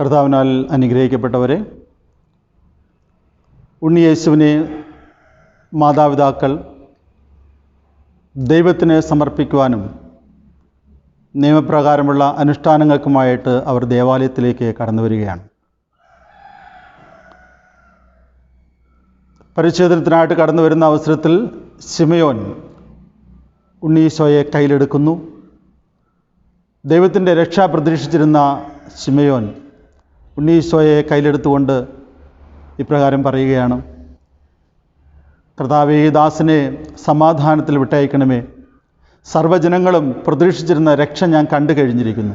കർത്താവിനാൽ അനുഗ്രഹിക്കപ്പെട്ടവരെ ഉണ്ണിയേശുവിനെ മാതാപിതാക്കൾ ദൈവത്തിന് സമർപ്പിക്കുവാനും നിയമപ്രകാരമുള്ള അനുഷ്ഠാനങ്ങൾക്കുമായിട്ട് അവർ ദേവാലയത്തിലേക്ക് കടന്നു വരികയാണ്. പരിച്ഛേദനത്തിനായിട്ട് കടന്നു വരുന്ന അവസരത്തിൽ ശിമയോൻ ഉണ്ണീശോയെ കയ്യിലെടുക്കുന്നു. ദൈവത്തിന്റെ രക്ഷ പ്രതീക്ഷിച്ചിരുന്ന ശിമയോൻ ഉണ്ണീശോയെ കയ്യിലെടുത്തുകൊണ്ട് ഇപ്രകാരം പറയുകയാണ്. കർത്താവ് ദാസിനെ സമാധാനത്തിൽ വിട്ടയക്കണമേ. സർവജനങ്ങളും പ്രതീക്ഷിച്ചിരുന്ന രക്ഷ ഞാൻ കണ്ടു കഴിഞ്ഞിരിക്കുന്നു.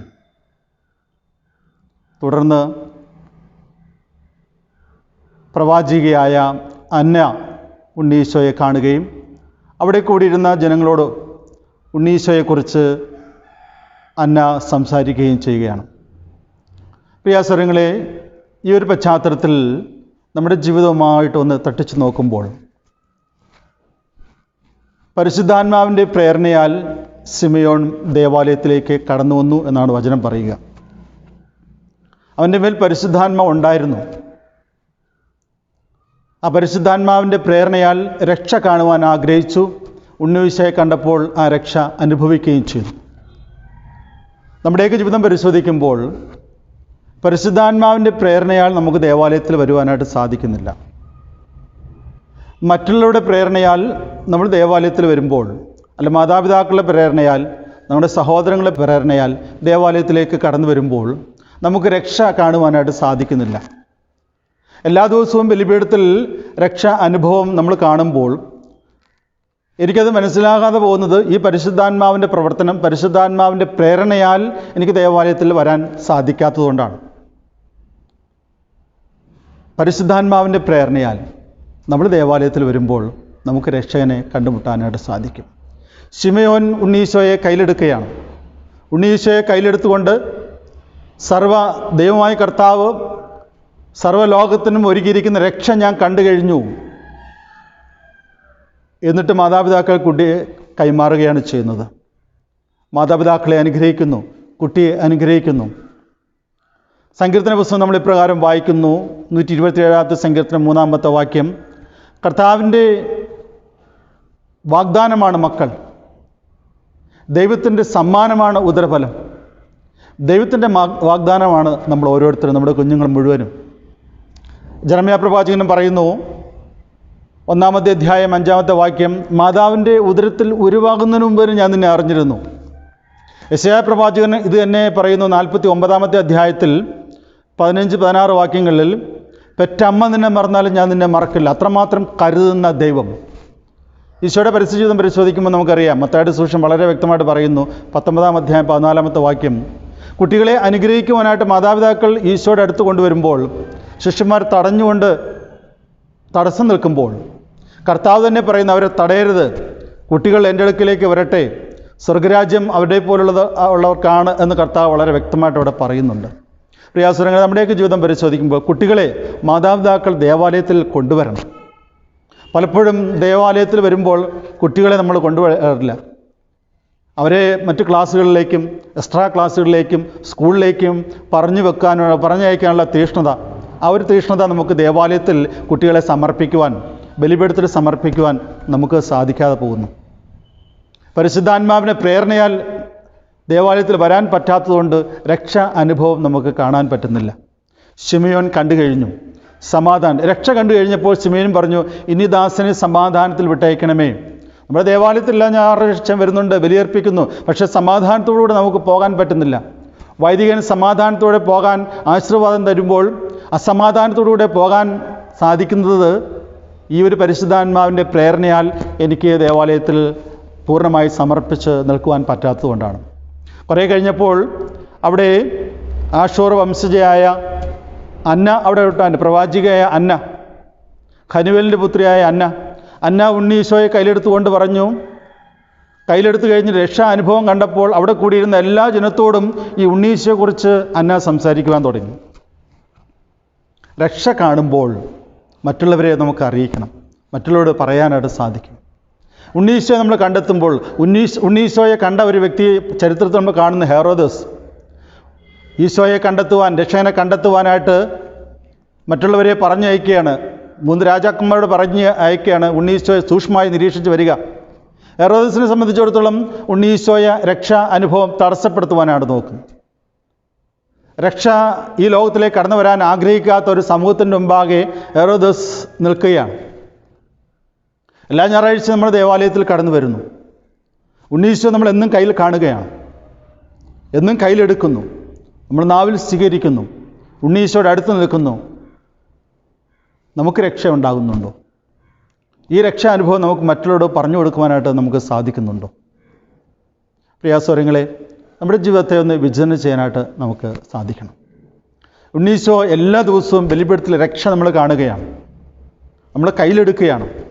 തുടർന്ന് പ്രവാചികയായ അന്ന ഉണ്ണീശോയെ കാണുകയും അവിടെ കൂടിയിരുന്ന ജനങ്ങളോട് ഉണ്ണീശോയെക്കുറിച്ച് അന്ന സംസാരിക്കുകയും ചെയ്യുകയാണ്. പ്രിയാസരങ്ങളെ ഈ ഒരു പശ്ചാത്തലത്തിൽ നമ്മുടെ ജീവിതവുമായിട്ട് ഒന്ന് തട്ടിച്ചു നോക്കുമ്പോൾ പരിശുദ്ധാത്മാവിന്റെ പ്രേരണയാൽ സിമയോൺ ദേവാലയത്തിലേക്ക് കടന്നു വന്നു എന്നാണ് വചനം പറയുക. അവന്റെ മേൽ പരിശുദ്ധാത്മ ഉണ്ടായിരുന്നു. ആ പരിശുദ്ധാത്മാവിന്റെ പ്രേരണയാൽ രക്ഷ കാണുവാൻ ആഗ്രഹിച്ചു. ഉണ്ണിവിശയെ കണ്ടപ്പോൾ ആ രക്ഷ അനുഭവിക്കുകയും ചെയ്തു. നമ്മുടെയൊക്കെ ജീവിതം പരിശോധിക്കുമ്പോൾ പരിശുദ്ധാത്മാവിന്റെ പ്രേരണയാൽ നമുക്ക് ദേവാലയത്തിൽ വരുവാനായിട്ട് സാധിക്കുന്നില്ല. മറ്റുള്ളവരുടെ പ്രേരണയാൽ നമ്മൾ ദേവാലയത്തിൽ വരുമ്പോൾ അല്ല മാതാപിതാക്കളുടെ പ്രേരണയാൽ നമ്മുടെ സഹോദരങ്ങളുടെ പ്രേരണയാൽ ദേവാലയത്തിലേക്ക് കടന്നു വരുമ്പോൾ നമുക്ക് രക്ഷ കാണുവാനായിട്ട് സാധിക്കുന്നില്ല. എല്ലാ ദിവസവും ബലിപീഠത്തിൽ രക്ഷ അനുഭവം നമ്മൾ കാണുമ്പോൾ എനിക്കത് മനസ്സിലാകാതെ പോകുന്നത് ഈ പരിശുദ്ധാത്മാവിന്റെ പ്രവർത്തനം പരിശുദ്ധാത്മാവിന്റെ പ്രേരണയാൽ എനിക്ക് ദേവാലയത്തിൽ വരാൻ സാധിക്കാത്തതുകൊണ്ടാണ്. പരിശുദ്ധാത്മാവിന്റെ പ്രേരണയാൽ നമ്മൾ ദേവാലയത്തിൽ വരുമ്പോൾ നമുക്ക് രക്ഷകനെ കണ്ടുമുട്ടാനായിട്ട് സാധിക്കും. ശിമയോൻ ഉണ്ണീശോയെ കയ്യിലെടുക്കുകയാണ്. ഉണ്ണീശോയെ കയ്യിലെടുത്തുകൊണ്ട് സർവ ദൈവമായ കർത്താവ് സർവലോകത്തിനും ഒരുക്കിയിരിക്കുന്ന രക്ഷ ഞാൻ കണ്ടു കഴിഞ്ഞു എന്നിട്ട് മാതാപിതാക്കൾ കുട്ടിയെ കൈമാറുകയാണ് ചെയ്യുന്നത്. മാതാപിതാക്കളെ അനുഗ്രഹിക്കുന്നു കുട്ടിയെ അനുഗ്രഹിക്കുന്നു. സങ്കീർത്തന പുസ്തകം നമ്മൾ ഇപ്രകാരം വായിക്കുന്നു. നൂറ്റി ഇരുപത്തിയേഴാമത്തെ സങ്കീർത്തനം മൂന്നാമത്തെ വാക്യം. കർത്താവിന്റെ വാഗ്ദാനമാണ് മക്കൾ. ദൈവത്തിന്റെ സമ്മാനമാണ് ഉദരഫലം. ദൈവത്തിന്റെ വാഗ്ദാനമാണ് നമ്മൾ ഓരോരുത്തരും നമ്മുടെ കുഞ്ഞുങ്ങൾ മുഴുവനും. ജനമയ പ്രവാചകനും പറയുന്നു ഒന്നാമത്തെ അധ്യായം അഞ്ചാമത്തെ വാക്യം മാതാവിന്റെ ഉദരത്തിൽ ഉരുവാകുന്നതിന് മുമ്പ് ഞാൻ നിന്നെ അറിഞ്ഞിരുന്നു. യശയാ പ്രവാചകൻ ഇത് തന്നെ പറയുന്നു നാൽപ്പത്തി ഒമ്പതാമത്തെ അധ്യായത്തിൽ പതിനഞ്ച് പതിനാറ് വാക്യങ്ങളിൽ പെറ്റമ്മ നിന്നെ മറന്നാലും ഞാൻ നിന്നെ മറക്കില്ല. അത്രമാത്രം കരുതുന്ന ദൈവം. ഈശോയുടെ പരിസ്ഥിതിജീവിതം പരിശോധിക്കുമ്പോൾ നമുക്കറിയാം. മത്തായുടെ സൂക്ഷം വളരെ വ്യക്തമായിട്ട് പറയുന്നു പത്തൊമ്പതാം അധ്യായം പതിനാലാമത്തെ വാക്യം. കുട്ടികളെ അനുഗ്രഹിക്കുവാനായിട്ട് മാതാപിതാക്കൾ ഈശോയുടെ അടുത്ത് കൊണ്ടുവരുമ്പോൾ ശിഷ്യന്മാർ തടഞ്ഞുകൊണ്ട് തടസ്സം നിൽക്കുമ്പോൾ കർത്താവ് തന്നെ പറയുന്നു അവരെ തടയരുത്. കുട്ടികൾ എന്റെ അടുക്കിലേക്ക് വരട്ടെ. സ്വർഗരാജ്യം അവരുടെ പോലുള്ളത് ഉള്ളവർക്കാണ് എന്ന് കർത്താവ് വളരെ വ്യക്തമായിട്ട് അവിടെ പറയുന്നുണ്ട്. പ്രിയാസുരങ്ങൾ നമ്മുടെയൊക്കെ ജീവിതം പരിശോധിക്കുമ്പോൾ കുട്ടികളെ മാതാപിതാക്കൾ ദേവാലയത്തിൽ കൊണ്ടുവരണം. പലപ്പോഴും ദേവാലയത്തിൽ വരുമ്പോൾ കുട്ടികളെ നമ്മൾ കൊണ്ടുവരാറില്ല. അവരെ മറ്റ് ക്ലാസ്സുകളിലേക്കും എക്സ്ട്രാ ക്ലാസ്സുകളിലേക്കും സ്കൂളിലേക്കും പറഞ്ഞു വെക്കാനുള്ള പറഞ്ഞയക്കാനുള്ള തീഷ്ണത ആ ഒരു തീഷ്ണത നമുക്ക് ദേവാലയത്തിൽ കുട്ടികളെ സമർപ്പിക്കുവാൻ ബലിപീഠത്തിൽ സമർപ്പിക്കുവാൻ നമുക്ക് സാധിക്കാതെ പോകുന്നു. പരിശുദ്ധാത്മാവിനെ പ്രേരണയാൽ ദേവാലയത്തിൽ വരാൻ പറ്റാത്തതുകൊണ്ട് രക്ഷ അനുഭവം നമുക്ക് കാണാൻ പറ്റുന്നില്ല. ഷിമിയോൻ കണ്ടു കഴിഞ്ഞു. സമാധാനം. രക്ഷ കണ്ടു കഴിഞ്ഞപ്പോൾ ശിമയോൻ പറഞ്ഞു ഇനി ദാസനെ സമാധാനത്തിൽ വിട്ടയക്കണമേ. നമ്മുടെ ദേവാലയത്തിൽ ഞായറാഴ്ച വരുന്നുണ്ട് ബലിയർപ്പിക്കുന്നു. പക്ഷേ സമാധാനത്തോടുകൂടെ നമുക്ക് പോകാൻ പറ്റുന്നില്ല. വൈദികൻ സമാധാനത്തോടെ പോകാൻ ആശീർവാദം തരുമ്പോൾ അസമാധാനത്തോടുകൂടെ പോകാൻ സാധിക്കുന്നത് ഈ ഒരു പരിശുദ്ധാത്മാവിന്റെ പ്രേരണയാൽ എനിക്ക് ദേവാലയത്തിൽ പൂർണമായി സമർപ്പിച്ച് നിൽക്കുവാൻ പറ്റാത്തതുകൊണ്ടാണ്. കുറേ കഴിഞ്ഞപ്പോൾ അവിടെ ആഷോർ വംശജയായ അന്ന അവിടെ വിട്ടാൻ പ്രവാചികയായ അന്ന ഖനുവേലിന്റെ പുത്രിയായ അന്ന. അന്ന ഉണ്ണീശോയെ കയ്യിലെടുത്തുകൊണ്ട് പറഞ്ഞു കയ്യിലെടുത്ത് കഴിഞ്ഞ് രക്ഷാ അനുഭവം കണ്ടപ്പോൾ അവിടെ കൂടിയിരുന്ന എല്ലാ ജനത്തോടും ഈ ഉണ്ണീശയെക്കുറിച്ച് അന്ന സംസാരിക്കുവാൻ തുടങ്ങി. രക്ഷ കാണുമ്പോൾ മറ്റുള്ളവരെ നമുക്ക് അറിയിക്കണം മറ്റുള്ളവരോട് പറയാനായിട്ട് സാധിക്കും. ഉണ്ണീശോയെ നമ്മൾ കണ്ടെത്തുമ്പോൾ ഉണ്ണീസ് ഉണ്ണീശോയെ കണ്ട ഒരു വ്യക്തി ചരിത്രത്തിൽ നമ്മൾ കാണുന്ന ഹെറോദസ്. ഈശോയെ കണ്ടെത്തുവാൻ രക്ഷകനെ കണ്ടെത്തുവാനായിട്ട് മറ്റുള്ളവരെ പറഞ്ഞയക്കുകയാണ്. മൂന്ന് രാജാക്കന്മാരോട് പറഞ്ഞ് അയക്കുകയാണ് ഉണ്ണീശോയെ സൂക്ഷ്മമായി നിരീക്ഷിച്ച് വരിക. ഹെറോദസിനെ സംബന്ധിച്ചിടത്തോളം ഉണ്ണീശോയ രക്ഷ അനുഭവം തടസ്സപ്പെടുത്തുവാനാണ് നോക്കുന്നത് രക്ഷ ഈ ലോകത്തിലേക്ക് കടന്നു വരാൻ ആഗ്രഹിക്കാത്ത ഒരു സമൂഹത്തിന്റെ മുമ്പാകെ ഹെറോദസ് നിൽക്കുകയാണ്. എല്ലാ ഞായറാഴ്ച നമ്മൾ ദേവാലയത്തിൽ കടന്നു വരുന്നു. ഉണ്ണീശോ നമ്മൾ എന്നും കയ്യിൽ കാണുകയാണ്. എന്നും കയ്യിലെടുക്കുന്നു നമ്മൾ നാവിൽ സ്വീകരിക്കുന്നു. ഉണ്ണീശോയുടെ അടുത്ത് നിൽക്കുന്നു. നമുക്ക് രക്ഷ ഉണ്ടാകുന്നുണ്ടോ? ഈ രക്ഷാ അനുഭവം നമുക്ക് മറ്റുള്ളവരോട് പറഞ്ഞു കൊടുക്കുവാനായിട്ട് നമുക്ക് സാധിക്കുന്നുണ്ടോ? പ്രിയാസ്വരങ്ങളെ നമ്മുടെ ജീവിതത്തെ ഒന്ന് വിചരണം ചെയ്യാനായിട്ട് നമുക്ക് സാധിക്കണം. ഉണ്ണീശോ എല്ലാ ദിവസവും ബലിപീഠത്തിൽ രക്ഷ നമ്മൾ കാണുകയാണ്. നമ്മൾ കയ്യിലെടുക്കുകയാണ്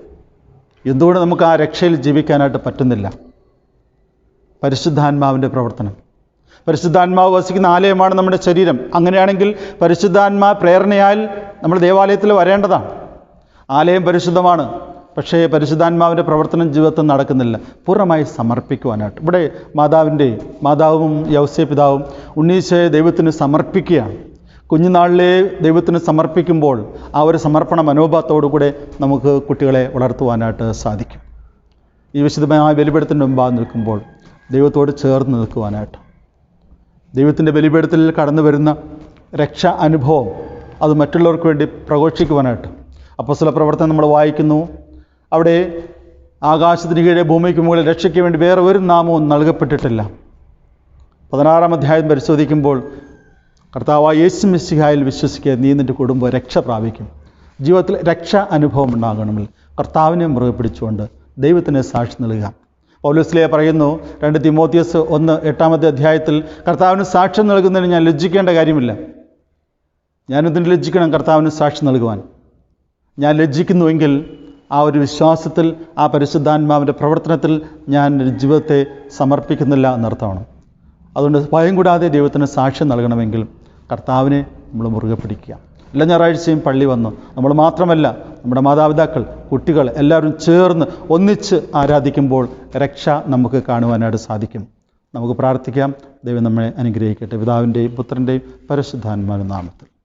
എന്തുകൊണ്ട് നമുക്ക് ആ രക്ഷയിൽ ജീവിക്കാനായിട്ട് പറ്റുന്നില്ല? പരിശുദ്ധാത്മാവിന്റെ പ്രവർത്തനം. പരിശുദ്ധാത്മാവ് വസിക്കുന്ന ആലയമാണ് നമ്മുടെ ശരീരം. അങ്ങനെയാണെങ്കിൽ പരിശുദ്ധാത്മാ പ്രേരണയാൽ നമ്മൾ ദേവാലയത്തിൽ വരേണ്ടതാണ്. ആലയം പരിശുദ്ധമാണ് പക്ഷേ പരിശുദ്ധാത്മാവിന്റെ പ്രവർത്തനം ജീവിതത്തിൽ നടക്കുന്നില്ല. പൂർണമായി സമർപ്പിക്കുവാനായിട്ട്. ഇവിടെ മാതാവിന്റെ മാതാവും യൗസ്യ പിതാവും ഉണ്ണീശയെ ദൈവത്തിന് സമർപ്പിക്കുകയാണ്. കുഞ്ഞുനാളിലെ ദൈവത്തിന് സമർപ്പിക്കുമ്പോൾ ആ ഒരു സമർപ്പണ മനോഭാവത്തോടുകൂടെ നമുക്ക് കുട്ടികളെ വളർത്തുവാനായിട്ട് സാധിക്കും. ഈ വിശുദ്ധമായ ബലിപീഠത്തിന്റെ മുമ്പാകെ നിൽക്കുമ്പോൾ ദൈവത്തോട് ചേർന്ന് നിൽക്കുവാനായിട്ട്. ദൈവത്തിന്റെ ബലിപീഠത്തിൽ കടന്നു വരുന്ന രക്ഷ അനുഭവം അത് മറ്റുള്ളവർക്ക് വേണ്ടി പ്രഘോഷിക്കുവാനായിട്ട്. അപ്പസ്വല പ്രവർത്തനം നമ്മൾ വായിക്കുന്നു. അവിടെ ആകാശത്തിന് കീഴെ ഭൂമിക്ക് മുകളിൽ രക്ഷയ്ക്ക് വേണ്ടി വേറെ ഒരു നാമവും നൽകപ്പെട്ടിട്ടില്ല. പതിനാറാം അധ്യായം പരിശോധിക്കുമ്പോൾ കർത്താവായ യേശു മിശിഹായിൽ വിശ്വസിക്കുക നീ നിന്റെ കുടുംബം രക്ഷ പ്രാപിക്കും. ജീവിതത്തിൽ രക്ഷ അനുഭവം ഉണ്ടാകണമെങ്കിൽ കർത്താവിനെ മുറുകെ പിടിച്ചുകൊണ്ട് ദൈവത്തിന് സാക്ഷി നൽകുക. പൗലോസ്ലിയ പറയുന്നു രണ്ട് തിമോത്തിയസ് ഒന്ന് എട്ടാമത്തെ അധ്യായത്തിൽ കർത്താവിന് സാക്ഷ്യം നൽകുന്നതിന് ഞാൻ ലജ്ജിക്കേണ്ട കാര്യമില്ല. ഞാനിതിന് ലജ്ജിക്കണം കർത്താവിന് സാക്ഷി നൽകുവാൻ. ഞാൻ ലജ്ജിക്കുന്നുവെങ്കിൽ ആ ഒരു വിശ്വാസത്തിൽ ആ പരിശുദ്ധാത്മാവിന്റെ പ്രവർത്തനത്തിൽ ഞാൻ ജീവിതത്തെ സമർപ്പിക്കുന്നില്ല എന്നർത്ഥമാണ്. അതുകൊണ്ട് ഭയം കൂടാതെ ദൈവത്തിന് സാക്ഷ്യം നൽകണമെങ്കിൽ കർത്താവിനെ നമ്മൾ മുറുകെ പിടിക്കുക. എല്ലാ ഞായറാഴ്ചയും പള്ളി വന്നു. നമ്മൾ മാത്രമല്ല നമ്മുടെ മാതാപിതാക്കൾ കുട്ടികൾ എല്ലാവരും ചേർന്ന് ഒന്നിച്ച് ആരാധിക്കുമ്പോൾ രക്ഷ നമുക്ക് കാണുവാനായിട്ട് സാധിക്കും. നമുക്ക് പ്രാർത്ഥിക്കാം. ദൈവം നമ്മളെ അനുഗ്രഹിക്കട്ടെ. പിതാവിന്റെയും പുത്രന്റെയും പരിശുദ്ധാത്മാവിന്റെ നാമത്തിൽ.